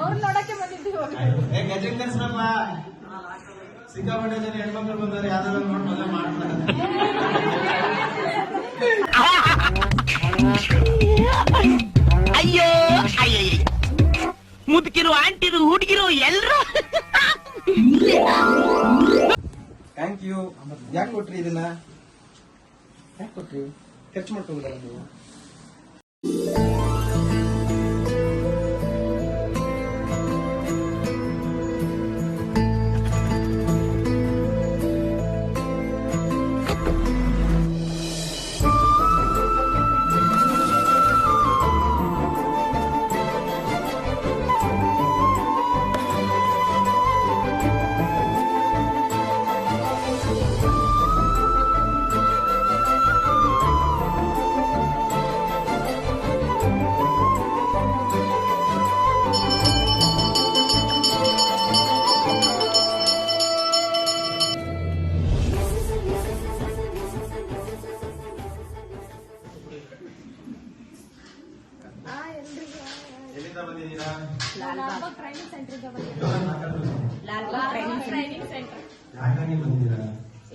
ಅವ್ರ ನೋಡಕ್ಕೆ ಬಂದಿದ್ದೀವಿ. ಸಿಕ್ಕಾಪಟ್ಟೆ ಜನ ಹೆಣ್ಮಕ್ಳು ಬಂದಾರೆ ಯಾವ್ದಾದ್ರು ನೋಡಿ ಮೊದಲೇ ಮಾಡ್ತಾರೆ. ಅಯ್ಯೋ ಅಯ್ಯೋ ಮುದುಕಿರು ಆಂಟಿರು ಹುಡುಗಿರು ಎಲ್ರು. ಥ್ಯಾಂಕ್ ಯು ಯಾಕೆ ಕೊಟ್ರಿ ಇದನ್ನ? ಯಾಕೆ ಕೊಟ್ರಿ? ಖರ್ಚು ಮಾಡ್ಕೊಂಡ್ರಲ್ಲ ನೀವು? ಎಲ್ಲಿಂದ ಬಂದಿದ್ದೀರಾ? ಟ್ರೈನಿಂಗ್ ಸೆಂಟರ್ಗೆ ಟ್ರೈನಿಂಗ್ ಟ್ರೈನಿಂಗ್ ಸೆಂಟರ್ ಯಾಕಾಗಿ ಬಂದಿದ್ದೀರಾ?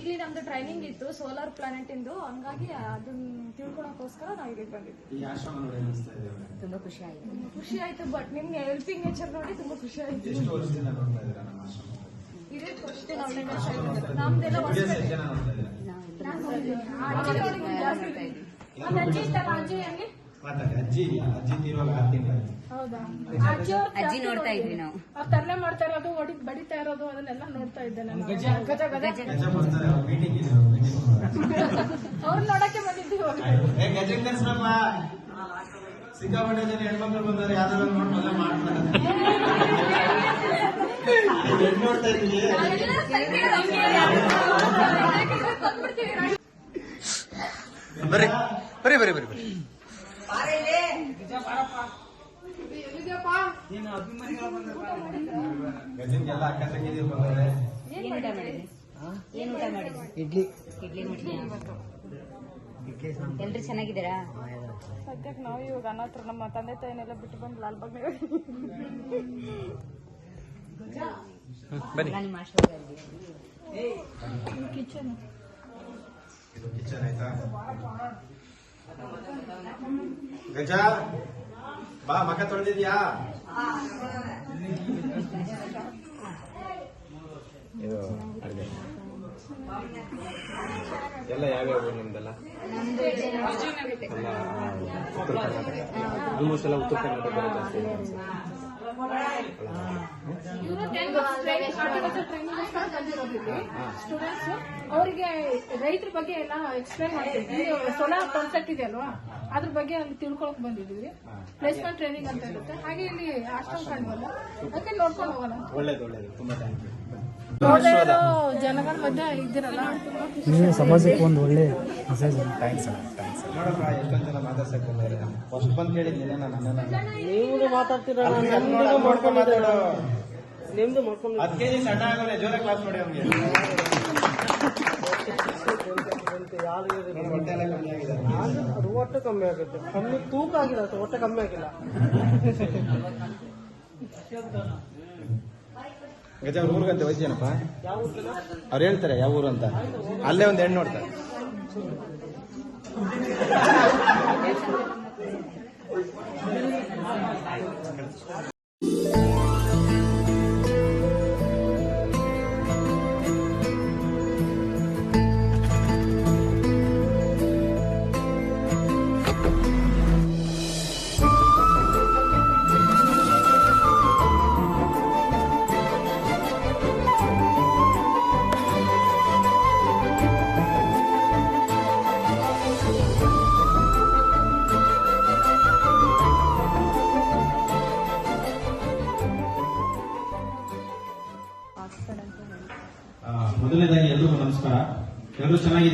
ಇಲ್ಲಿ ನಮ್ದು ಟ್ರೈನಿಂಗ್ ಇತ್ತು ಸೋಲಾರ್ ಪ್ಲಾನೆಟ್ ಇಂದು. ಹಂಗಾಗಿ ಅದನ್ನ ತಿಳ್ಕೊಳಕೋಸ್ಕರ ನಾವು ಇಲ್ಲಿ ಬಂದಿದ್ವಿ ಈ ಆಶ್ರಮ ನೋಡಿ ಅನಿಸ್ತಾ ಇದೆ ಅವ್ರೆ. ತುಂಬಾ ಖುಷಿ ಆಯ್ತು. ಖುಷಿ ಆಯ್ತು ಬಟ್ ನಿಮ್ಗೆ ಹೆಲ್ಪಿಂಗ್ ನೇಚರ್ ನೋಡಿ ತುಂಬಾ ಖುಷಿ ಆಯ್ತು. ಎಷ್ಟು ವರ್ಷದಿಂದ ನೋಡ್ತಾ ಇದ್ದೀರಾ ನಮ್ಮ ಆಶ್ರಮ ಇದೇ ಫಸ್ಟ್ ನಮ್ದೆಲ್ಲ ಎಷ್ಟು. ಜನ ನೋಡ್ತಾ ಇದ್ದೀರಾ? ಅಜ್ಜಿ ಇತ್ತಲ್ಲ ಅಜ್ಜಿ ಹಂಗೆ? ಮಾತಾಡಿ ಅಜ್ಜಿ ಅಜ್ಜಿ ತೀರುವಾಗ ಆರು ತಿಂಗಳಾಯ್ತು ಹೌದಾ? ಅಜ್ಜಿ ಅವ್ರು ಅಜ್ಜಿ ನೋಡ್ತಾ ಇದ್ವಿ ನಾವು. ಅವ್ರು ತರಲೆ ಮಾಡ್ತಾ ಇರೋದು ಹೊಡಿ ಬಡಿತಾ ಇರೋದು ಅದನ್ನೆಲ್ಲ ನೋಡ್ತಾ ಇದ್ದೆ ನಾನು. ಗಜ. ಗಜ ಗಜ ಗಜ. ಬರ್ತಾರೆ ಅವ್ರ ಮೀಟಿಂಗ್ ಇದೆ ಮೀಟಿಂಗ್ ಅವ್ರು ನೋಡಕ್ಕೆ ಬಂದಿದ್ದೀವಿ ಏ ಗಜ ಕರ್ಸ್ರಪ್ಪ ಸಿಕ್ಕಾಪಟ್ಟೆ ಜನ ಹೆಣ್ಮಕ್ಳು ಬಂದಾರೆ ಯಾವ್ದಾದ್ರು ನೋಡಿ ಮೊದಲೇ ಮಾಡ್ತಾರೆ. ಹೆಣ್ಣು ನೋಡ್ತಾ ಇದ್ದೀವಿ ಬರ್ರಿ ಬರ್ರಿ ಬರ್ರಿ ಬರ್ರಿ ಬರ್ರಿ ಗಜನ್ಗೆಲ್ಲ ಅಕ್ಕ ಇಡ್ಲಿ ಇಡ್ಲಿ ಮಾಡಿದ್ರಿ ಎಲ್ರು ಚೆನ್ನಾಗಿದ್ದೀರಾ? ಸದ್ಯಕ್ಕೆ ನಾವು ಇವಾಗ ಅನಾಥರು ನಮ್ಮ ತಂದೆ ತಾಯಿನೆಲ್ಲ ಬಿಟ್ಟು ಬಂದು ಲಾಲ್ಬಾಗ್ ಬನ್ನಿ. ಕಿಚನ್. ಇದು ಕಿಚನ್ ಆಯ್ತಾ? ಗಜ ಬಾ ಮಕ ತೊಳೆದಿದ್ಯಾ? ಇದು ಅಡುಗೆ ಎಲ್ಲ ಯಾವ್ಯಾವ ನಿಮ್ದೆಲ್ಲ? ಎಲ್ಲ ಉತ್ತರ ಕರ್ನಾಟಕ. ಆಲ್ಮೋಸ್ಟ್ ಎಲ್ಲ ಉತ್ತರ ಕರ್ನಾಟಕ ಜಾಸ್ತಿ ಅನ್ಸುತ್ತೆ. ಸ್ಟೂಡೆಂಟ್ಸ್ ಅವರಿಗೆ ರೈತರ ಬಗ್ಗೆ ಎಲ್ಲ ಎಕ್ಸ್ಪ್ಲೈನ್ ಮಾಡ್ತೀವಿ ಸೋಲಾರ್ ಕಾನ್ಸೆಪ್ಟ್ ಇದೆ ಅಲ್ವಾ ಅದ್ರ ಬಗ್ಗೆ ಅಲ್ಲಿ ತಿಳ್ಕೊಳಕ್ ಬಂದಿದ್ವಿ ಪ್ಲೇಸ್ಮೆಂಟ್ ಟ್ರೈನಿಂಗ್ ಅಂತ ಇರುತ್ತೆ ಹಾಗೆ ಇಲ್ಲಿ ಅಷ್ಟೊಂದು ಕಂಡು ಅದಕ್ಕೆ ನೋಡ್ಕೊಂಡು ಹೋಗೋಣ ಒಳ್ಳೇದು ಒಳ್ಳೇದು ತುಂಬಾ ಥ್ಯಾಂಕ್ ಯು ನೀವು ಸಮಾಜಕ್ಕೆ ಒಂದು ಒಳ್ಳೆ ಮೆಸೇಜ್ ಥ್ಯಾಂಕ್ಸ್ ಅಣ್ಣ ಥ್ಯಾಂಕ್ಸ್ ನೋಡಪ್ಪ ಎಷ್ಟೊಂದು ಜನ ಮಾತಾಡ್ಸಕ್ ಬಂದವ್ರೆ ಫಸ್ಟ್ ಬಂದು ಕೇಳಿದ್ದೀನಿ ನಾನು ನನ್ನನ್ನ ನೀವು ಮಾತಾಡ್ತೀರಾ ಮಾಡ್ಕೊಂಡು ಮಾತಾಡೋ ನಿಮ್ದು ಮಾಡ್ಕೊಂಡು ಹತ್ತು ಕೆಜಿ ಸಣ್ಣ ಆಗೋಲ್ಲ ಜೋರ ಕ್ಲಾಸ್ ಮಾಡಿ ಅವ್ನಿಗೆ. ನೋಡಿ, ಹೊಟ್ಟೆ ಎಲ್ಲ ಕಮ್ಮಿ ಆಗಿದೆ. ಅದು ಹೊಟ್ಟೆ ಕಮ್ಮಿ ಆಗುತ್ತೆ. ಕಮ್ಮಿ ತೂಕ ಆಗಿಲ್ಲ ಹೊಟ್ಟೆ ಕಮ್ಮಿ ಆಗಿಲ್ಲ. ಗಜ ಅವ್ರ ಊರ್ಗಂತ ವೈದ್ಯನಪ್ಪ? ಅವ್ರು ಹೇಳ್ತಾರೆ ಯಾವ ಊರು ಅಂತ ಅಲ್ಲೇ ಒಂದು ಹೆಣ್ಣು ನೋಡ್ತಾರೆ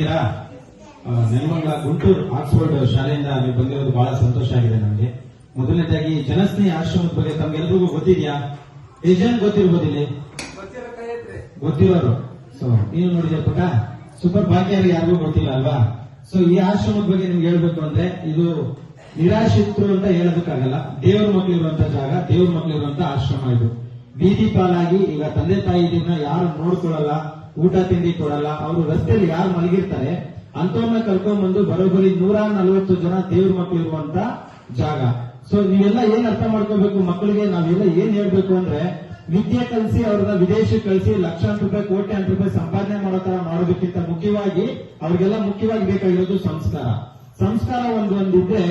ಆ, ನೆಲಮಂಗಲ ಗುಂಟೂರು ಆಕ್ಸ್ಫರ್ಡ್ ಶಾಲೆಯಿಂದ ನೀವು ಬಂದಿರೋದು ಬಹಳ ಸಂತೋಷ ಆಗಿದೆ ನಮಗೆ. ಮೊದಲನೇದಾಗಿ ಜನಸ್ನೇಹಿ ಆಶ್ರಮದ ಬಗ್ಗೆ ತಮ್ಗೆಲ್ರಿಗೂ ಗೊತ್ತಿದ್ಯಾ? ಎಷ್ಟು ಜನ ಗೊತ್ತಿರೋರು. ಸೊ ನೀನು ನೋಡಿದ ಪುಟ ಸೂಪರ್ ಭಾಗ್ಯ ಯಾರಿಗೂ ಗೊತ್ತಿಲ್ಲ ಅಲ್ವಾ? ಸೊ ಈ ಆಶ್ರಮದ ಬಗ್ಗೆ ನಿಮ್ಗೆ ಹೇಳ್ಬೇಕು ಅಂದ್ರೆ ಇದು ನಿರಾಶ್ರಿತರು ಅಂತ ಹೇಳೋದಕ್ಕಾಗಲ್ಲ. ದೇವ್ರ ಮಕ್ಳು ಇರುವಂತ ಜಾಗ ದೇವ್ರ ಮಕ್ಳು ಇರುವಂತ ಆಶ್ರಮ ಇದು. ಬೀದಿ ಪಾಲಾಗಿ ಈಗ ತಂದೆ ತಾಯಿ ಇದನ್ನ ಯಾರು ನೋಡ್ಕೊಳಲ್ಲ ಊಟ ತಿಂಡಿ ಕೊಡಲ್ಲ, ಅವರು ರಸ್ತೆಯಲ್ಲಿ ಯಾರು ಮಲಗಿರ್ತಾರೆ ಅಂತವನ್ನ ಕರ್ಕೊಂಡ್ ಬಂದು ಬರೋಬ್ಬರಿ ನೂರ ನಲವತ್ತು ಜನ ದೇವ್ರ ಮಕ್ಕಳು ಇರುವಂತ ಜಾಗ. ಸೊ ನೀವೆಲ್ಲ ಏನ್ ಅರ್ಥ ಮಾಡ್ಕೋಬೇಕು ಮಕ್ಕಳಿಗೆ? ನಾವೆಲ್ಲ ಏನ್ ಹೇಳ್ಬೇಕು ಅಂದ್ರೆ, ವಿದ್ಯೆ ಕಲಿಸಿ ಅವ್ರನ್ನ ವಿದೇಶಕ್ಕೆ ಕಳಿಸಿ ಲಕ್ಷಾಂತರ ರೂಪಾಯಿ, ಕೋಟ್ಯಾಂತರ ರೂಪಾಯಿ ಸಂಪಾದನೆ ಮಾಡೋ ತರ ಮಾಡೋದಕ್ಕಿಂತ ಮುಖ್ಯವಾಗಿ ಅವ್ರಿಗೆಲ್ಲ ಮುಖ್ಯವಾಗಿ ಬೇಕಾಗಿರೋದು ಸಂಸ್ಕಾರ. ಸಂಸ್ಕಾರ ಒಂದು ಒಂದಿದ್ರೆ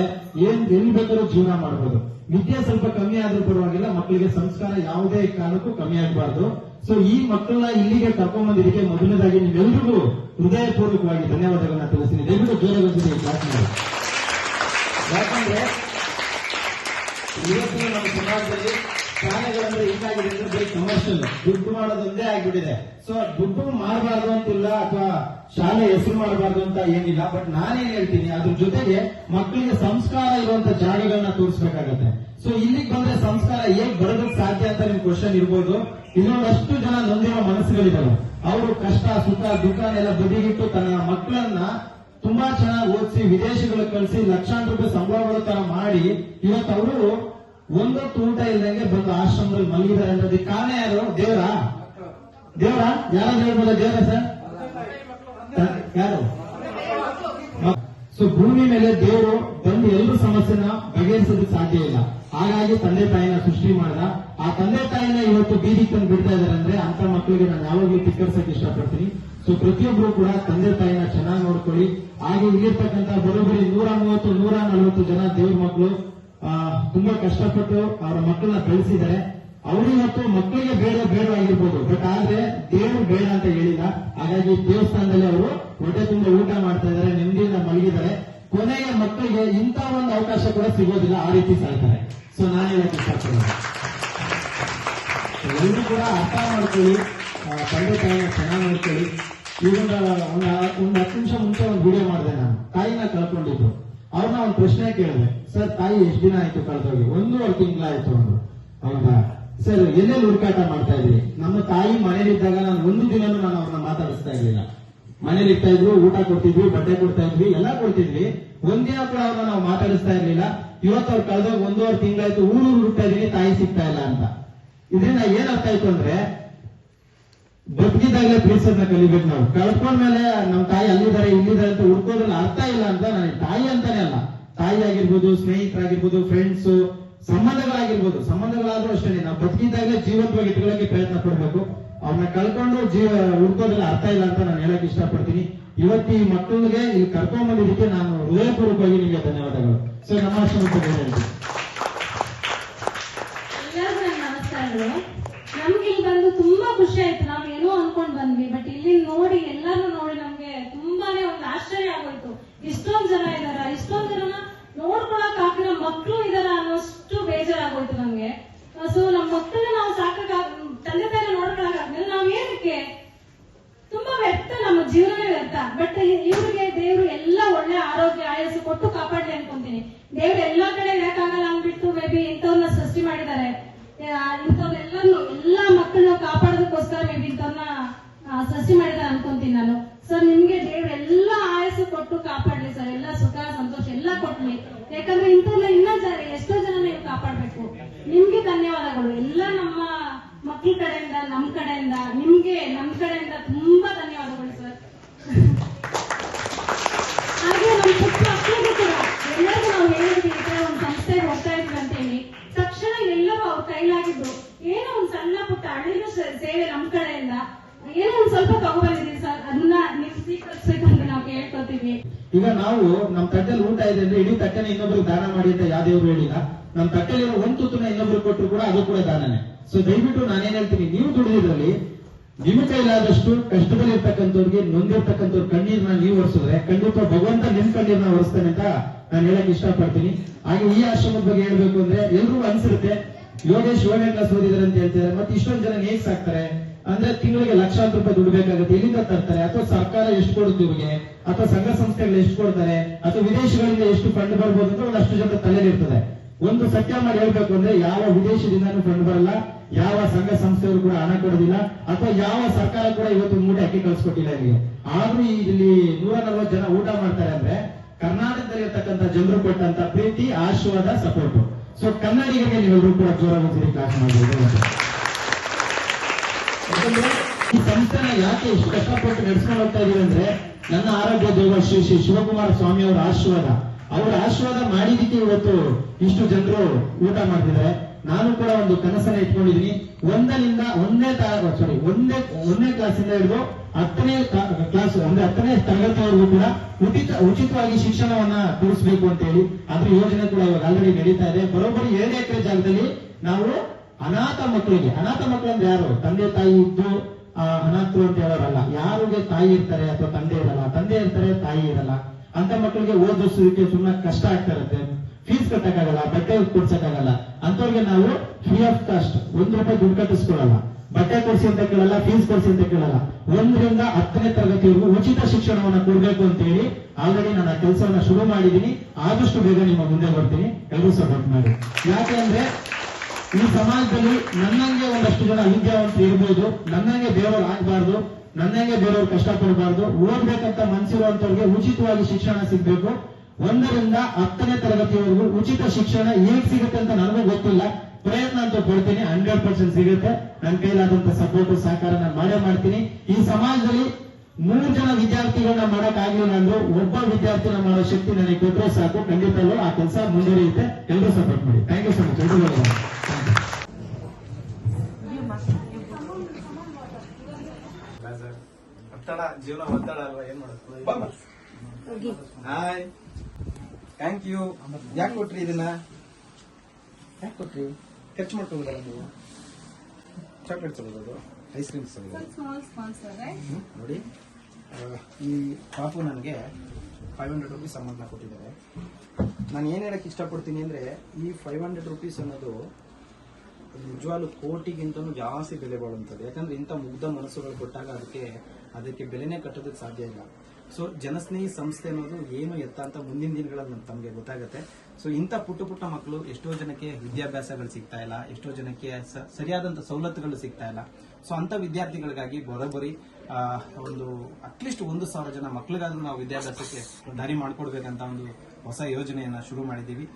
ಏನ್, ಎಲ್ಲಿ ಬೇಕಾದ್ರೂ ಜೀವನ ಮಾಡಬಹುದು ವಿದ್ಯೆ ಸ್ವಲ್ಪ ಕಮ್ಮಿ ಆದ್ರೂ ಪರವಾಗಿಲ್ಲ, ಮಕ್ಕಳಿಗೆ ಸಂಸ್ಕಾರ ಯಾವುದೇ ಕಾರಣಕ್ಕೂ ಕಮ್ಮಿ ಆಗಬಾರ್ದು. ಸೊ ಈ ಮಕ್ಕಳನ್ನ ಇಲ್ಲಿಗೆ ಕರ್ಕೊಂಡ್ಬಂದಿದ್ದಕ್ಕೆ ಮೊದಲನೇದಾಗಿ ನಿಮ್ಮೆಲ್ಲರಿಗೂ ಹೃದಯಪೂರ್ವಕವಾಗಿ ಧನ್ಯವಾದಗಳನ್ನ ತಿಳಿಸ್ತೀನಿ. ದಯವಿಟ್ಟು ಜೋರಾಗಿ ಕ್ಲಾಸ್ ಮಾಡಿ. ಯಾಕಂದ್ರೆ ಇವತ್ತಿನ ನಮ್ಮ ಸಮಾಜದಲ್ಲಿ ಶಾಲೆಗಳಂದ್ರೆ ಹಿಂಗಾಗಿದೆ ಅಂದ್ರೆ ಬರೀ ಕಮರ್ಷಿಯಲ್ ದುಡ್ಡು ಮಾಡೋದೊಂದೇ ಆಗಿಬಿಟ್ಟಿದೆ. ಸೊ ದುಡ್ಡು ಮಾಡಬಾರ್ದು ಅಂತಿಲ್ಲ ಅಥವಾ ಶಾಲೆ ಹೆಸರು ಮಾಡಬಾರ್ದು ಅಂತ ಏನಿಲ್ಲ ಬಟ್ ನಾನೇನ್ ಹೇಳ್ತೀನಿ, ಅದ್ರ ಜೊತೆಗೆ ಮಕ್ಕಳಿಗೆ ಸಂಸ್ಕಾರ ಇರುವಂತ ಜಾಗಗಳನ್ನ ತೋರಿಸ್ಬೇಕಾಗತ್ತೆ. ಸೊ ಇಲ್ಲಿಗೆ ಬಂದ್ರೆ ಸಂಸ್ಕಾರ ಹೇಗ್ ಬರೋದಕ್ಕೆ ಸಾಧ್ಯ ಅಂತ ನಿಮ್ ಕ್ವಶನ್ ಇರ್ಬೋದು. ಇನ್ನೊಂದಷ್ಟು ಜನ ನೊಂದಿರೋ ಮನಸ್ಸುಗಳಿದಾವೆ. ಅವರು ಕಷ್ಟ, ಸುಖ ದುಃಖನೆಲ್ಲ ಬದಿಗಿಟ್ಟು ತನ್ನ ಮಕ್ಕಳನ್ನ ತುಂಬಾ ಚೆನ್ನಾಗಿ ಓದಿಸಿ, ವಿದೇಶಗಳಿಗೆ ಕಳಿಸಿ ಲಕ್ಷಾಂತರ ರೂಪಾಯಿ ಸಂಬಳ ತರ ಮಾಡಿ, ಇವತ್ತು ಅವರು ಒಂದೊತ್ತು ಊಟ ಇಲ್ದಂಗೆ ಬಂದು ಆಶ್ರಮದಲ್ಲಿ ಮಲಗಿದ್ದಾರೆ ಅನ್ನೋದಕ್ಕೆ ಕಾರಣ ಯಾರು? ದೇವರ? ದೇವರ? ಯಾರಾದ್ರೂ ಹೇಳ್ಬೋದ ದೇವರ ಸರ್ ಯಾರು? ಸೊ ಭೂಮಿ ಮೇಲೆ ದೇವರು ಬಂದು ಎಲ್ಲರ ಸಮಸ್ಯೆನ ಬಗೆಹರಿಸೋದಕ್ಕೆ ಸಾಧ್ಯ ಇಲ್ಲ. ಹಾಗಾಗಿ ತಂದೆ ತಾಯಿನ ಸೃಷ್ಟಿ ಮಾಡಿದ. ಆ ತಂದೆ ತಾಯಿನ ಇವತ್ತು ಬೀದಿ ತಂದು ಬಿಡ್ತಾ ಇದಾರೆ ಅಂದ್ರೆ ಅಂತ ಮಕ್ಕಳಿಗೆ ನಾನು ಯಾವಾಗಲೂ ಟಿಕ್ಕರ್ಸಕ್ಕೆ ಇಷ್ಟಪಡ್ತೀನಿ. ಸೊ ಪ್ರತಿಯೊಬ್ರು ಕೂಡ ತಂದೆ ತಾಯಿನ ಚೆನ್ನಾಗಿ ನೋಡ್ಕೊಳ್ಳಿ. ಹಾಗೆ ಇಲ್ಲಿರ್ತಕ್ಕಂಥ ಬರೋಬ್ಬರಿ ನೂರ ಮೂವತ್ತು, ನೂರ ನಲವತ್ತು ಜನ ದೇವ್ರ ಮಕ್ಕಳು ತುಂಬಾ ಕಷ್ಟಪಟ್ಟು ಅವರ ಮಕ್ಕಳನ್ನ ಬೆಳೆಸಿದ್ದಾರೆ. ಅವರು ಮತ್ತು ಮಕ್ಕಳಿಗೆ ಬೇಡ ಬೇಡ ಆಗಿರ್ಬೋದು. ಬಟ್ ಆದ್ರೆ ದೇವರು ಬೇಡ ಅಂತ ಹೇಳಿಲ್ಲ. ಹಾಗಾಗಿ ದೇವಸ್ಥಾನದಲ್ಲಿ ಅವರು ಹೊಟ್ಟೆ ತುಂಬ ಊಟ ಮಾಡ್ತಾ ಇದ್ದಾರೆ, ನೆಮ್ಮದಿಯಿಂದ ಮಲಗಿದ್ದಾರೆ. ಕೊನೆಯ ಮಕ್ಕಳಿಗೆ ಇಂಥ ಒಂದು ಅವಕಾಶ ಕೂಡ ಸಿಗೋದಿಲ್ಲ, ಆ ರೀತಿ ಸಾಯ್ತಾರೆ. ಸೊ ನಾನು ಇಷ್ಟಪಡ್ತೀನಿ. ಎಲ್ಲರೂ ಕೂಡ ಅರ್ಥ ಮಾಡ್ಕೊಳ್ಳಿ. ತಂದೆ ತಾಯಿನ ಚೆನ್ನಾಗಿ ನೋಡ್ಕೊಳ್ಳಿ. ಒಂದು ಒಂದು ಹತ್ತು ನಿಮಿಷ ಮುಂಚೆ ಒಂದು ವಿಡಿಯೋ ಮಾಡಿದೆ ನಾನು. ತಾಯಿನ ಕಳ್ಕೊಂಡಿದ್ರು ಅವ್ರನ್ನ ಒಂದು ಪ್ರಶ್ನೆ ಕೇಳಿದೆ, ಸರ್, ತಾಯಿ ಎಷ್ಟು ದಿನ ಆಯ್ತು ಕಳೆದೋಗಿ? ಒಂದೂವರೆ ತಿಂಗಳಾಯ್ತು ಅಂದ್ರು ಹೌದಾ? ಸರ್, ಎಲ್ಲೆಲ್ಲಿ ಹುಡುಕಾಟ ಮಾಡ್ತಾ ಇದ್ರಿ? ನಮ್ಮ ತಾಯಿ ಮನೇಲಿದ್ದಾಗ ನಾನು ಒಂದು ದಿನನೂ ನಾನು ಅವ್ರನ್ನ ಮಾತಾಡಿಸ್ತಾ ಇರ್ಲಿಲ್ಲ. ಮನೇಲಿ ಇರ್ತಾ ಇದ್ರು ಊಟ ಕೊಡ್ತಿದ್ವಿ, ಬಟ್ಟೆ ಕೊಡ್ತಾ ಇದ್ವಿ, ಎಲ್ಲ ಕೊಡ್ತಿದ್ವಿ. ಒಂದಿನ ಕೂಡ ಅವ್ರನ್ನ ನಾವು ಮಾತಾಡಿಸ್ತಾ ಇರ್ಲಿಲ್ಲ. ಇವತ್ತು ಅವ್ರು ಕಳೆದೋಗಿ ಒಂದೂವರೆ ತಿಂಗಳಾಯ್ತು ಊರು ಹುಡುಕ್ತಾ ಇದೀನಿ ತಾಯಿ ಸಿಗ್ತಾ ಇಲ್ಲ ಅಂತ. ಇದರಿಂದ ಏನ್ ಅರ್ಥ ಆಯ್ತು ಅಂದ್ರೆ ಬದುಕಿದಾಗಲೇ ಪ್ರೀತಿಸೋದನ್ನ ಕಲಿಬೇಕು ನಾವು. ಕಳ್ಕೊಂಡ್ಮೇಲೆ ನಮ್ಮ ತಾಯಿ ಅಲ್ಲಿದ್ದಾರೆ, ಇಲ್ಲಿದ್ದಾರೆ ಅಂತ ಹುಡ್ಕೋದ್ರಲ್ಲಿ ಅರ್ಥ ಇಲ್ಲ ಅಂತ ನನಗೆ ತಾಯಿ ಅಂತಾನೆ ಅಲ್ಲ. ತಾಯಿ ಆಗಿರ್ಬೋದು, ಸ್ನೇಹಿತರಾಗಿರ್ಬೋದು ಫ್ರೆಂಡ್ಸ್ ಸಂಬಂಧಗಳಾಗಿರ್ಬೋದು. ಸಂಬಂಧಗಳಾದ್ರೂ ಅಷ್ಟೇ, ನಾವು ಬದುಕಿದಾಗಲೇ ಜೀವಂತವಾಗಿ ಇಟ್ಕೊಳ್ಳೋಕೆ ಪ್ರಯತ್ನ ಪಡ್ಬೇಕು. ಅವ್ರನ್ನ ಕಳ್ಕೊಂಡು ಜೀವ ಹುಡ್ಕೋದ್ರಲ್ಲಿ ಅರ್ಥ ಇಲ್ಲ ಅಂತ ನಾನು ಹೇಳಕ್ ಇಷ್ಟಪಡ್ತೀನಿ. ಇವತ್ತು ಈ ಮಕ್ಕಳಿಗೆ ಇಲ್ಲಿ ಕರ್ಕೊಂಡ್ ಬಂದಿದ್ದಕ್ಕೆ ನಾನು ಹೃದಯಪೂರ್ವಕವಾಗಿ ನಿಮಗೆ ಧನ್ಯವಾದಗಳು. ಸೊ ನಮ್ಮ ನಮ್ಗೆ ಇಲ್ಲಿ ಬಂದು ತುಂಬಾ ಖುಷಿ ಆಯ್ತು. ಏನೋ ಅನ್ಕೊಂಡ್ ಬಂದ್ವಿ ಬಟ್ ಇಲ್ಲಿ ನೋಡಿ ಎಲ್ಲಾರು ನೋಡಿ ನಮ್ಗೆ ತುಂಬಾನೇ ಒಂದು ಆಶ್ಚರ್ಯ ಆಗೋಯ್ತು. ಇಷ್ಟೊಂದ್ ಜನ ಇದಾರ ಇಷ್ಟೊಂದ್ ಜನ ನೋಡ್ಕೊಳಕ್ ಆಗಿರೋ ಮಕ್ಳು ಇದಾರ ಅನ್ನೋಷ್ಟು ಬೇಜಾರಾಗೋಯ್ತು ನಮ್ಗೆ. ಸೊ ನಮ್ ಮಕ್ಕಳನ್ನ ನಾವು ಸಾಕಾಗ ತಂದೆ ತಾಯಿನ ನೋಡ್ಕೊಳಕ್ ನಾವ್ ಏನಕ್ಕೆ ತುಂಬಾ ವ್ಯರ್ಥ, ನಮ್ಮ ಜೀವನವೇ ವ್ಯರ್ಥ. ಬಟ್ ಇವ್ರಿಗೆ ದೇವ್ರು ಎಲ್ಲ ಒಳ್ಳೆ ಆರೋಗ್ಯ, ಆಯಸ್ಸು ಕೊಟ್ಟು ಕಾಪಾಡ್ಲಿ ಅನ್ಕೊಂತೀನಿ. ದೇವ್ರು ಎಲ್ಲಾ ಕಡೆ ಇರಕ್ಕಾಗಲ್ಲ ಅಂದ್ಬಿಟ್ಟು ಮೇ ಬಿ ಇಂಥವ್ರನ್ನ ಸೃಷ್ಟಿ ಮಾಡಿದ್ದಾರೆ ಇಂಥವ್ರೆಲ್ಲರೂ ಎಲ್ಲಾ ಮಕ್ಕಳನ್ನ ಕಾಪಾಡೋದಕ್ಕೋಸ್ಕರ ಮೇ ಬಿ ಇಂಥವ್ರನ್ನ ಆ, ಸೃಷ್ಟಿ ಮಾಡಿದ ಅನ್ಕೊಂತೀನಿ ನಾನು. ಸರ್ ನಿಮ್ಗೆ ದೇವ್ರು ಎಲ್ಲಾ ಆಯಸ್ಸು ಕೊಟ್ಟು ಕಾಪಾಡ್ಲಿ ಸರ್ ಎಲ್ಲ ಸುಖ, ಸಂತೋಷ ಎಲ್ಲ ಕೊಟ್ಲಿ. ಯಾಕಂದ್ರೆ ಇಂಥವ್ರನ್ನ ಇನ್ನ ಜನ, ಎಷ್ಟೋ ಜನ ನೀವು ಕಾಪಾಡ್ಬೇಕು. ನಿಮ್ಗೆ ಧನ್ಯವಾದಗಳು. ಎಲ್ಲ ನಮ್ಮ ಮಕ್ಕಳ ಕಡೆಯಿಂದ, ನಮ್ ಕಡೆಯಿಂದ, ನಿಮ್ಗೆ ನಮ್ ಕಡೆಯಿಂದ ತುಂಬಾ ಧನ್ಯವಾದಗಳು ಸರ್ ಹಾಗೆ ನಮ್ಮ ಪುಟ್ಟ ಮಕ್ಕಳಿಗೂ ಕೂಡ ಎಲ್ಲರಿಗೂ ನಾವು ಹೇಳಿದ್ವಿ ಈ ತರ ಒಂದು ಸಂಸ್ಥೆಗೆ ಹೋಗ್ತಾ ಇದ್ವಿ ಅಂತ ಹೇಳಿ ತಕ್ಷಣ ಎಲ್ಲರೂ ಅವ್ರ ಕೈಲಾಗಿದ್ದು ಏನೋ ಒಂದು ಸಣ್ಣ ಪುಟ್ಟ ಅಳಿಲು ಸ- ಸೇವೆ ನಮ್ ಕಡೆಯಿಂದ ಏನೋ ಒಂದ್ ಸ್ವಲ್ಪ ತಗೊಬಂದಿದ್ದೀವಿ ಸರ್ ಅದನ್ನ ನೀವು ಸ್ವೀಕರಿಸ್ಬೇಕು ಅಂತ ನಾವು ಕೇಳ್ಕೊತೀವಿ ಈಗ ನಾವು ನಮ್ ತಟ್ಟೆಲಿ ಊಟ ಇದೆ ಅಂದ್ರೆ ಇಡೀ ತಟ್ಟೆನ ಇನ್ನೊಬ್ರು ದಾನ ಮಾಡಿ ಅಂತ ಯಾವ ದೇವ್ರು ಹೇಳಿಲ್ಲ. ನಮ್ ತಟ್ಟೆಲಿರೋ ಒಂದು ತುತ್ತನ ಇನ್ನೊಬ್ರು ಕೊಟ್ಟರು ಕೂಡ ಅದು ಕೂಡ ದಾನನೇ. ಸೊ ದಯವಿಟ್ಟು ನಾನೇನ್ ಹೇಳ್ತೀನಿ, ನೀವು ದುಡಿದಿದ್ರಲ್ಲಿ ನಿಮ್ಮ ಕೈಲಾದಷ್ಟು ಕಷ್ಟದಲ್ಲಿ ಇರ್ತಕ್ಕಂಥವ್ರಿಗೆ ನೊಂದಿರ್ತಕ್ಕಂಥವ್ರ ಕಣ್ಣೀರ್ನ ನೀವು ಒರೆಸಿದ್ರೆ, ಖಂಡಿತ ಭಗವಂತ ನಿಮ್ ಕಣ್ಣೀರ್ನ ಒರೆಸ್ತಾನೆ ಅಂತ ನಾನು ಹೇಳಕ್ ಇಷ್ಟಪಡ್ತೀನಿ. ಹಾಗೆ ಈ ಆಶ್ರಮದ ಬಗ್ಗೆ ಹೇಳ್ಬೇಕು ಅಂದ್ರೆ ಎಲ್ರಿಗೂ ಅನ್ಸಿರುತ್ತೆ, ಯೋಗೇಶ್ ಏಳನೇ ಕ್ಲಾಸ್ ಓದಿದಾರೆ ಅಂತ ಹೇಳ್ತಾರೆ ಮತ್ತೆ ಇಷ್ಟೊಂದು ಜನ ಹೇಗ್ ಸಾಕ್ತಾರೆ. ಅಂದ್ರೆ ತಿಂಗಳಿಗೆ ಲಕ್ಷಾಂತರ ರೂಪಾಯಿ ದುಡ್ಡು ಬೇಕಾಗುತ್ತೆ. ಎಲ್ಲಿಂದ ತರ್ತಾರೆ? ಅಥವಾ ಸರ್ಕಾರ ಎಷ್ಟು ಕೊಡುತ್ತೆ ಇವ್ರಿಗೆ? ಅಥವಾ ಸಂಘ ಸಂಸ್ಥೆಗಳು ಎಷ್ಟು ಕೊಡ್ತಾರೆ? ಅಥವಾ ವಿದೇಶಗಳಿಂದ ಎಷ್ಟು ಫಂಡ್ ಬರ್ಬೋದು ಅಂತ ಒಂದಷ್ಟು ಜನ ತಲೆಯಲ್ಲಿರ್ತದೆ ಒಂದು ಸತ್ಯ ಮಾಡಿ ಹೇಳ್ಬೇಕು ಅಂದ್ರೆ ಯಾವ ವಿದೇಶದಿಂದನೂ ಫಂಡ್ ಬರಲ್ಲ. ಯಾವ ಸಂಘ ಸಂಸ್ಥೆಯವರು ಕೂಡ ಹಣ ಕೊಡೋದಿಲ್ಲ. ಅಥವಾ ಯಾವ ಸರ್ಕಾರ ಕೂಡ ಇವತ್ತು ಮೂಟೆ ಅಕ್ಕಿ ಕಳ್ಸಿಕೊಟ್ಟಿಲ್ಲ ಇಲ್ಲಿ ಆದ್ರೂ ಇಲ್ಲಿ ನೂರ ನಲ್ವತ್ತು ಜನ ಊಟ ಮಾಡ್ತಾರೆ ಅಂದ್ರೆ ಕರ್ನಾಟಕದಲ್ಲಿ ಇರ್ತಕ್ಕಂಥ ಜನರು ಕೊಟ್ಟಂತ ಪ್ರೀತಿ, ಆಶೀರ್ವಾದ ಸಪೋರ್ಟ್ ಸೊ ಕನ್ನಡಿಗರಿಗೆ ನೀವೆಲ್ಲರೂ ಕೂಡ ಜೋರಾಗಿ ಸೇರಿ ಕ್ಲಾಸ್ ಯಾಕಂದ್ರೆ ಈ ಸಂಸ್ಥೆನ ಯಾಕೆ ಇಷ್ಟು ಕಷ್ಟಪಟ್ಟು ನಡೆಸ್ಕೊಂಡು ಹೋಗ್ತಾ ಇದೀವಿ ಅಂದ್ರೆ ನನ್ನ ಆರೋಗ್ಯ ದೇವ ಶ್ರೀ ಶ್ರೀ ಶಿವಕುಮಾರ ಸ್ವಾಮಿ ಅವರ ಆಶೀರ್ವಾದ. ಅವರ ಆಶೀರ್ವಾದ ಮಾಡಿದಕ್ಕೆ ಇವತ್ತು ಇಷ್ಟು ಜನರು ಊಟ ಮಾಡ್ತಿದ್ದಾರೆ. ನಾನು ಕೂಡ ಒಂದು ಕನಸನ್ನ ಇಟ್ಕೊಂಡಿದೀನಿ ಒಂದರಿಂದ ಒಂದನೇ ಸಾರಿ ಒಂದೇ, ಒಂದನೇ ಕ್ಲಾಸಿಂದ ಹಿಡಿದು ಹತ್ತನೇ ಕ್ಲಾಸ್ ಅಂದ್ರೆ ಹತ್ತನೇ ತರಗತಿವರೆಗೂ ಕೂಡ ಉಚಿತ, ಉಚಿತವಾಗಿ ಶಿಕ್ಷಣವನ್ನ ಕೊಡಿಸ್ಬೇಕು ಅಂತ ಹೇಳಿ ಅದ್ರ ಯೋಜನೆ ಕೂಡ ಇವಾಗ ಆಲ್ರೆಡಿ ನಡೀತಾ ಇದೆ. ಬರೋಬ್ಬರಿ ಏಳು ಎಕರೆ ಜಾಗದಲ್ಲಿ ನಾವು ಅನಾಥ ಮಕ್ಕಳಿಗೆ ಅನಾಥ ಮಕ್ಕಳು ಅಂದ್ರೆ ಯಾರು? ತಂದೆ ತಾಯಿ ಇದ್ದು ಆ, ಅನಾಥರು ಅಂತ ಹೇಳೋರಲ್ಲ. ಯಾರಿಗೆ ತಾಯಿ ಇರ್ತಾರೆ ಅಥವಾ ತಂದೆ ಇರಲ್ಲ? ತಂದೆ ಇರ್ತಾರೆ ತಾಯಿ ಇರಲ್ಲ. ಅಂತ ಮಕ್ಕಳಿಗೆ ಓದಿಸೋದಕ್ಕೆ ಸುಮ್ಮನೆ ಕಷ್ಟ ಆಗ್ತಾ ಇರುತ್ತೆ. ಫೀಸ್ ಕಟ್ಟಕ್ಕಾಗಲ್ಲ ಬಟ್ಟೆ ಕೊಡ್ಸಕ್ಕಾಗಲ್ಲ. ಅಂತವ್ರಿಗೆ ನಾವು ಫ್ರೀ ಆಫ್ ಕಾಸ್ಟ್ ಒಂದ್ ರೂಪಾಯಿ ದುಡ್ಡು ಕಟ್ಟಿಸ್ಕೊಳ್ಳಲ್ಲ. ಬಟ್ಟೆ ಕೊಡ್ಸಿ ಅಂತ ಕೇಳಲ್ಲ ಫೀಸ್ ಕೊಡಿಸಿ ಅಂತ ಕೇಳಲ್ಲ. ಒಂದರಿಂದ ಹತ್ತನೇ ತರಗತಿವರೆಗೂ ಉಚಿತ ಶಿಕ್ಷಣವನ್ನ ಕೊಡ್ಬೇಕು ಅಂತ ಹೇಳಿ ಆಲ್ರೆಡಿ ನಾನು ಕೆಲಸವನ್ನ ಶುರು ಮಾಡಿದೀನಿ ಆದಷ್ಟು ಬೇಗ ನಿಮ್ಮ ಮುಂದೆ ಬರ್ತೀನಿ. ಎಲ್ಲರೂ ಸಪೋರ್ಟ್ ಮಾಡಿ. ಯಾಕೆ ಅಂದ್ರೆ ಈ ಸಮಾಜದಲ್ಲಿ ನನ್ನಂಗೆ ಒಂದಷ್ಟು ಜನ ವಿದ್ಯಾವಂತರು ಇರ್ಬೋದು, ನನ್ನಂಗೆ ಬೇರೆಯವ್ರು ಆಗ್ಬಾರ್ದು, ನನ್ನಂಗೆ ಬೇರೆಯವ್ರು ಕಷ್ಟ ಪಡಬಾರ್ದು, ಓದ್ಬೇಕಂತ ಮನ್ಸಿರುವಂತವ್ರಿಗೆ ಉಚಿತವಾಗಿ ಶಿಕ್ಷಣ ಸಿಗ್ಬೇಕು. ಒಂದರಿಂದ ಹತ್ತನೇ ತರಗತಿವರೆಗೂ ಉಚಿತ ಶಿಕ್ಷಣ ಹೇಗ್ ಸಿಗುತ್ತೆ ಅಂತ ನನಗೂ ಗೊತ್ತಿಲ್ಲ. ಪ್ರಯತ್ನ ಅಂತ ಕೊಡ್ತೀನಿ, ಹಂಡ್ರೆಡ್ ಪರ್ಸೆಂಟ್ ಸಿಗುತ್ತೆ. ನನ್ನ ಕೈಲಾದಂತ ಸಪೋರ್ಟ್ ಸಹಕಾರ ನಾನು ಮಾಡೇ ಮಾಡ್ತೀನಿ. ಈ ಸಮಾಜದಲ್ಲಿ ಮೂರು ಜನ ವಿದ್ಯಾರ್ಥಿಗಳನ್ನ ಮಾಡಕ್ ಆಗ್ಲಿಲ್ಲ ಅಂದ್ರು, ಒಬ್ಬ ವಿದ್ಯಾರ್ಥಿನ ಮಾಡೋ ಶಕ್ತಿ ನನಗೆ ಕೊಟ್ಟರೆ ಸಾಕು. ಖಂಡಿತವೂ ಆ ಕೆಲಸ ಮುಂದುವರಿಯುತ್ತೆ. ಎಲ್ಲರೂ ಸಪೋರ್ಟ್ ಮಾಡಿ. ಥ್ಯಾಂಕ್ ಯು ಸೊ ಮಚ್ ಎಲ್ರಿಗೂ ಒತ್ತಡ ಜೀವನ ಒತ್ತಡ ಅಲ್ವಾ? ಏನ್ ಮಾಡೋದು? ಹಾಯ್. ಥ್ಯಾಂಕ್ ಯು ಯಾಕೆ ಕೊಟ್ರಿ ಇದನ್ನ? ಯಾಕೆ ಕೊಟ್ರಿ? ಖರ್ಚು ಮಾಡ್ಕೊಂಡ್ರಲ್ಲ ನೀವು? ಚಾಕ್ಲೇಟ್ ತಗೋದು ಐಸ್ ಕ್ರೀಮ್ ತಗೋದು ನೋಡಿ. ಈ ಪಾಪು ನನಗೆ ಫೈವ್ ಹಂಡ್ರೆಡ್ ರುಪೀಸ್ ಅಮೌಂಟ್ನ ಕೊಟ್ಟಿದ್ದಾರೆ. ನಾನು ಏನು ಹೇಳಕ್ಕೆ ಇಷ್ಟಪಡ್ತೀನಿ ಅಂದರೆ ಈ ಫೈವ್ ಹಂಡ್ರೆಡ್ ರುಪೀಸ್ ಅನ್ನೋದು ನಿಜವಾಗ್ಲೂ ಕೋಟಿಗಿಂತನೂ ಜಾಸ್ತಿ ಬೆಲೆ ಬಾಳುವಂಥದ್ದು ಯಾಕಂದ್ರೆ ಇಂಥ ಮುಗ್ಧ ಮನಸ್ಸುಗಳು ಕೊಟ್ಟಾಗ ಅದಕ್ಕೆ ಅದಕ್ಕೆ ಬೆಲೆನೇ ಕಟ್ಟೋದಕ್ಕೆ ಸಾಧ್ಯ ಇಲ್ಲ. ಸೊ ಜನಸ್ನೇಹಿ ಸಂಸ್ಥೆ ಅನ್ನೋದು ಏನು ಎತ್ತ ಅಂತ ಮುಂದಿನ ದಿನಗಳಲ್ಲಿ ತಮಗೆ ಗೊತ್ತಾಗುತ್ತೆ. ಸೊ ಇಂಥ ಪುಟ್ಟ ಪುಟ್ಟ ಮಕ್ಕಳು ಎಷ್ಟೋ ಜನಕ್ಕೆ ವಿದ್ಯಾಭ್ಯಾಸಗಳು ಸಿಗ್ತಾ ಇಲ್ಲ, ಎಷ್ಟೋ ಜನಕ್ಕೆ ಸ- ಸರಿಯಾದಂತ ಸವಲತ್ತುಗಳು ಸಿಗ್ತಾ ಇಲ್ಲ. ಸೊ ಅಂತ ವಿದ್ಯಾರ್ಥಿಗಳಿಗಾಗಿ ಬರೋಬ್ಬರಿ ಒಂದು ಅಟ್ಲೀಸ್ಟ್ ಒಂದು ಸಾವಿರ ಜನ ಮಕ್ಕಳಿಗಾದ್ರೂ ನಾವು ವಿದ್ಯಾಭ್ಯಾಸಕ್ಕೆ ದಾರಿ ಮಾಡಿಕೊಡ್ಬೇಕಂತ ಒಂದು ಹೊಸ ಯೋಜನೆಯನ್ನ ಶುರು ಮಾಡಿದ್ದೀವಿ.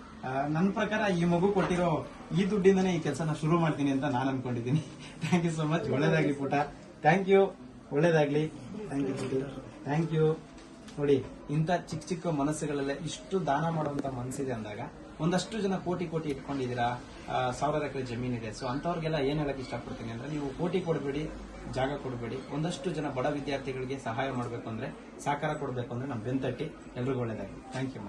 ನನ್ನ ಪ್ರಕಾರ ಈ ಮಗು ಕೊಟ್ಟಿರೋ ಈ ದುಡ್ಡಿಂದನೇ ಈ ಕೆಲಸನ ಶುರು ಮಾಡ್ತೀನಿ ಅಂತ ನಾನು ಅನ್ಕೊಂಡಿದ್ದೀನಿ. ಥ್ಯಾಂಕ್ ಯು ಸೊ ಮಚ್ ಒಳ್ಳೇದಾಗ್ಲಿ ಪುಟ ಥ್ಯಾಂಕ್ ಯು ಒಳ್ಳೇದಾಗ್ಲಿ. ಥ್ಯಾಂಕ್ ಯು ಥ್ಯಾಂಕ್ ಯು ನೋಡಿ, ಇಂಥ ಚಿಕ್ಕ ಚಿಕ್ಕ ಮನಸ್ಸುಗಳಲ್ಲೇ ಇಷ್ಟು ದಾನ ಮಾಡುವಂತ ಮನಸ್ಸಿದೆ ಅಂದಾಗ ಒಂದಷ್ಟು ಜನ ಕೋಟಿ ಕೋಟಿ ಇಟ್ಕೊಂಡಿದ್ದೀರಾ? ಸಾವಿರ ಎಕರೆ ಜಮೀನಿದೆ ಸೊ ಅಂಥವ್ರಿಗೆಲ್ಲ ಏನ್ ಹೇಳಕ್ ಇಷ್ಟಪಡ್ತೀನಿ ಅಂದ್ರೆ ನೀವು ಕೋಟಿ ಕೊಡಬೇಡಿ, ಜಾಗ ಕೊಡಬೇಡಿ. ಒಂದಷ್ಟು ಜನ ಬಡ ವಿದ್ಯಾರ್ಥಿಗಳಿಗೆ ಸಹಾಯ ಮಾಡಬೇಕು ಅಂದ್ರೆ, ಸಹಕಾರ ಕೊಡಬೇಕು ಅಂದ್ರೆ ನಮ್ಮ ಬೆಂತಟ್ಟಿ ಎಲ್ರಿಗೂ ಒಳ್ಳೇದಾಗಿ ಥ್ಯಾಂಕ್ ಯು